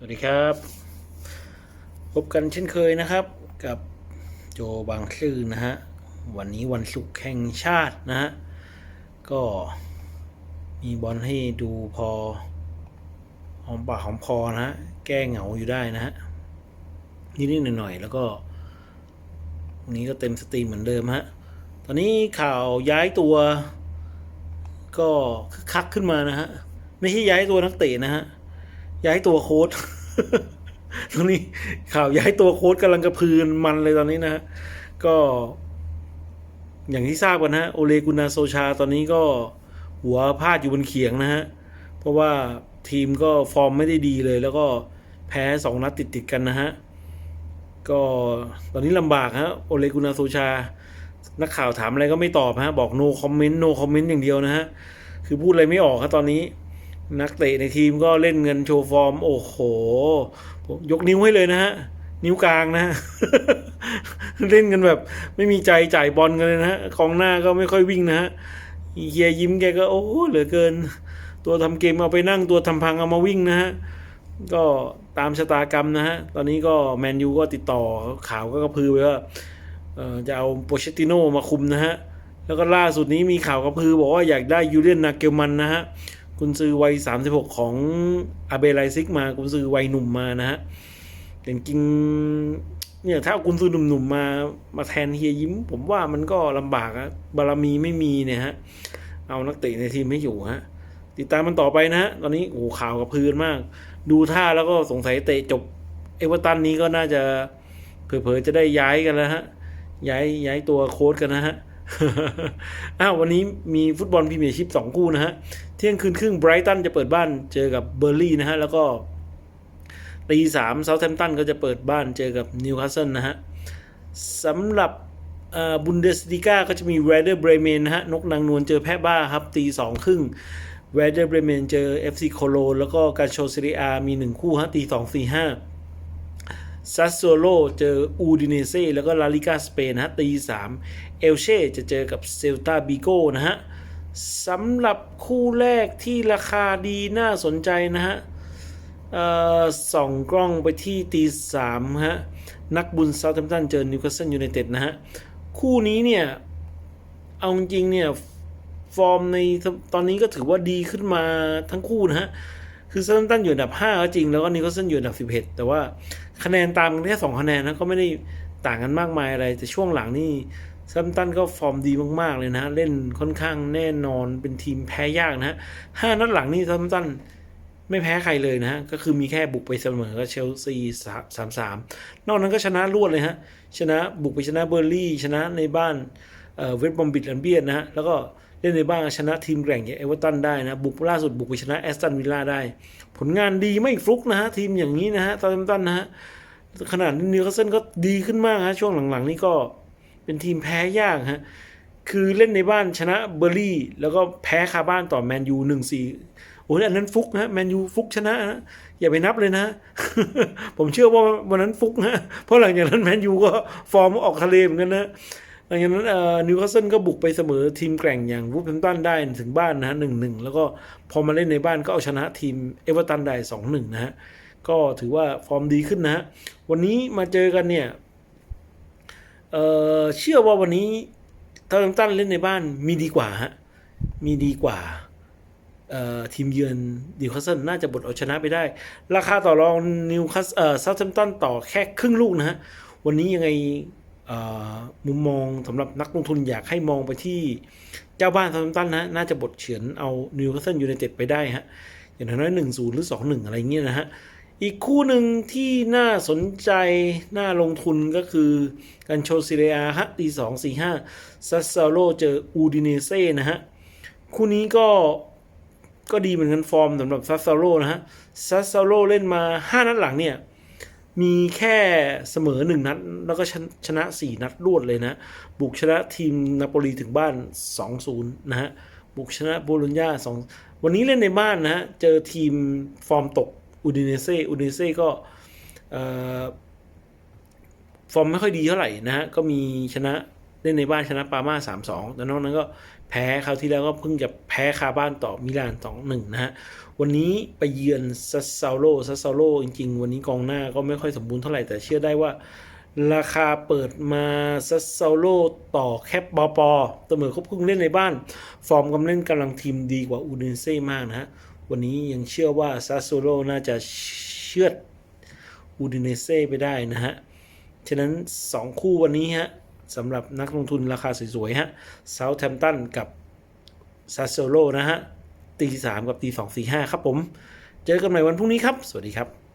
สวัสดีครับ พบกันเช่นเคยนะครับ กับโจบางซื่อนะฮะ วันนี้วันศุกร์แห่งชาตินะฮะ ก็มีบอลให้ดูพอหอมปากหอมคอนะฮะ แก้เหงาอยู่ได้นะฮะ นิดๆหน่อยๆ แล้วก็วันนี้ก็เต็มสตรีมเหมือนเดิมฮะ ตอนนี้ข่าวย้ายตัว ก็คึกคักขึ้นมานะฮะ ไม่ใช่ย้ายตัวนักเตะนะฮะ ย้ายตัวโค้ดตรงนี้ข่าวย้ายตัวโค้ดกำลังกระพือมันเลยตอนนี้นะฮะก็ อย่างที่ทราบกันฮะโอเลกุนาโซชาตอนนี้ก็หัวพาดอยู่บนเขียงนะฮะ เพราะว่าทีมก็ฟอร์มไม่ได้ดีเลย แล้วก็แพ้สองนัดติดติดๆกันนะฮะ ก็ตอนนี้ลำบากฮะโอเลกุนาโซชา นักข่าวถามอะไรก็ไม่ตอบฮะ บอก no comment no comment อย่างเดียวนะฮะ คือพูดอะไรไม่ออกครับตอนนี้ นักเตะในทีมก็เล่นเงินโชว์ฟอร์ม โอ้โหผมยกนิ้วให้เลยนะฮะ นิ้วกลางนะ เล่นกันแบบ ไม่มีใจจ่ายบอลกันเลยนะฮะกองหน้าก็ไม่ค่อยวิ่งนะฮะเฮียยิ้มแกก็โอ้เหลือเกิน ตัวทำเกมเอาไปนั่งตัวทำพังเอามาวิ่งนะฮะก็ตามชะตากรรมนะฮะ ตอนนี้ก็แมนยูก็ติดต่อข่าวก็กระพือไปว่าจะเอาโปเชตติโนมาคุมนะฮะ แล้วก็ล่าสุดนี้มีข่าวกระพือบอกว่าอยากได้ยูเลียนนาเกลมันนะฮะ กุนซือวัย 36 ของอาเบไลซิกมากุนซือวัยหนุ่มมานะฮะแต่จริงเนี่ยถ้ากุนซือหนุ่มๆมามาแทนเฮียยิ้ม ผมว่ามันก็ลำบากอะบารมีไม่มีเนี่ยฮะ เอานักเตะในทีมไม่อยู่ฮะ ติดตามมันต่อไปนะฮะ ตอนนี้โอ้ข่าวกับพื้นมาก ดูท่าแล้วก็สงสัยเตะจบ เอเวอร์ตันนี้ก็น่าจะเผลอๆจะได้ย้ายกันแล้วฮะ ย้ายย้ายตัวโค้ชกันนะฮะ อ้าววันนี้มีฟุตบอลพรีเมียร์ชิพสองคู่นะฮะ เที่ยงคืนครึ่งไบรตันจะเปิดบ้านเจอกับเบอร์ลี่นะฮะ แล้วก็ตีสามเซาท์แฮมป์ตันก็จะเปิดบ้านเจอกับนิวคาสเซิลนะฮะสำหรับบุนเดสลิก้าก็จะมีเวเดอร์เบรเมนนะฮะ นกนางนวลเจอแพะบ้าครับตีสองครึ่งเวเดอร์เบรเมนเจอ FC โคโล แล้วก็การโชซิเรียมีหนึ่งคู่ฮะตีสองสี่ห้า ซัสโซโลเจออูดิเนเซ่แล้วก็ลาลิกาสเปนนะฮะตีสามเอลเช่จะเจอกับเซลตาบิโกนะฮะสำหรับคู่แรกที่ราคาดีน่าสนใจนะฮะส่องกล้องไปที่ตีสามฮะ นักบุญเซาท์แฮมป์ตันเจอนิวคาสเซิลยูไนเต็ดนะฮะ คู่นี้เนี่ย เอาจริงเนี่ย ฟอร์มในตอนนี้ก็ถือว่าดีขึ้นมาทั้งคู่นะฮะ คือเซาท์ตันอยู่อันดับ5ก็จริงแล้วก็นิวคาสเซิลอยู่อันดับ 11 แต่ว่าคะแนนตามกันแค่2คะแนนนะก็ไม่ได้ต่างกันมากมายอะไร แต่ช่วงหลังนี่เซาท์ตันก็ฟอร์มดีมากๆเลยนะ เล่นค่อนข้างแน่นอนเป็นทีมแพ้ยากนะฮะห้านัดหลังนี่เซาท์ตันไม่แพ้ใครเลยนะฮะ ก็คือมีแค่บุกไปเสมอกับเชลซีสามสามนอกนั้นก็ชนะรวดเลยฮะ ชนะบุกไปชนะเบอร์ลี่ ชนะในบ้าน เวสต์บอมบิดแลนเบียนนะฮะแล้วก็เล่นในบ้านชนะทีมแกร่งอย่างเอเวอร์ตันได้นะบุกล่าสุดบุกไปชนะแอสตันวิลล่าได้ ผลงานดีไม่ฟลุกนะฮะทีมอย่างนี้นะฮะตาเทมตันนะฮะขนาดนิวคาสเซิลก็ดีขึ้นมากฮะช่วงหลังๆ นี่ก็เป็นทีมแพ้ยากฮะคือเล่นในบ้านชนะเบอร์ลี่ แล้วก็แพ้คาบ้านต่อแมนยูหนึ่งสี่โอ้ยอันนั้นฟุกนะแมนยูฟุกชนะนะอย่าไปนับเลยนะ ผมเชื่อว่าวันนั้นฟุกนะเพราะหลังจากนั้นแมนยูก็ฟอร์มออกทะเลเหมือนกันนะ หลังจากนั้นนิวคาสเซิลก็บุกไปเสมอทีมแกร่งอย่างวูฟแฮมตันได้ถึงบ้านนะฮะหนึ่งหนึ่งแล้วก็พอมาเล่นในบ้านก็เอาชนะทีมเอเวอร์ตันได้สองหนึ่งนะฮะก็ถือว่าฟอร์มดีขึ้นนะฮะวันนี้มาเจอกันเนี่ยเเชื่อว่าวันนี้เทอร์ตันเล่นในบ้านมีดีกว่าฮะมีดีกว่าทีมเยือนนิวคาสเซิลน่าจะบดเอาชนะไปได้ ราคาต่อรองนิวคาสเอ่อซาท์แฮมตันต่อแค่ครึ่งลูกนะฮะ วันนี้ยังไง มุมมองสำหรับนักลงทุนอยากให้มองไปที่เจ้าบ้านซาท์แฮมตันนะน่าจะบดเฉือนเอานิวคาสเซิลยูไนเต็ดไปได้ฮะอย่างน้อยหนึ่งศูนย์หรือสองหนึ่งอะไรเงี้ยนะฮะอีกคู่หนึ่งที่น่าสนใจน่าลงทุนก็คือการโชซิเรียฮะตีสองสี่ห้าซัสซาโลเจออูดิเนเซ่นะฮะคู่นี้ก็ก็ดีเหมือนกันฟอร์มสำหรับซัสซาโลนะฮะซัสซาโลเล่นมา 5 นัดหลังเนี่ย มีแค่เสมอหนึ่งนัด แล้วก็ชนะสี่นัดรวดเลยนะ บุกชนะทีมนาโปลีถึงบ้าน 2-0 นะฮะ บุกชนะโบโลญญาสองวันนี้เล่นในบ้านนะฮะ เจอทีมฟอร์มตกอูดิเนเซ่อูดิเนเซ่ก็ฟอร์มไม่ค่อยดีเท่าไหร่นะฮะ ก็มีชนะ เล่นในบ้านชนะปาม่า3-2แต่นอกนั้นก็แพ้คราวที่แล้วก็เพิ่งจะแพ้คาบ้านต่อมิลานสองหนึ่งนะฮะ วันนี้ไปเยือนซัสซาโลซัสซาโลจริง ๆ วันนี้กองหน้าก็ไม่ค่อยสมบูรณ์เท่าไหร่แต่เชื่อได้ว่า ราคาเปิดมาซัสซาโลต่อแคปบอปอเสมอเขาเพิ่งเล่นในบ้าน ฟอร์มกำเล่นกำลังทีมดีกว่าอูเดนเซ่มากนะฮะ วันนี้ยังเชื่อว่าซัสโซโลน่าจะเชือดอูดินเซ่ไปได้นะฮะ ฉะนั้น 2 คู่วันนี้ฮะ สำหรับนักลงทุนราคาสวยๆฮะเซาท์แ m มตันกับซัสโซโลนะฮะตีสามกับตีสองสี่ห้าครับผม เจอกันใหม่วันพรุ่งนี้ครับ สวัสดีครับ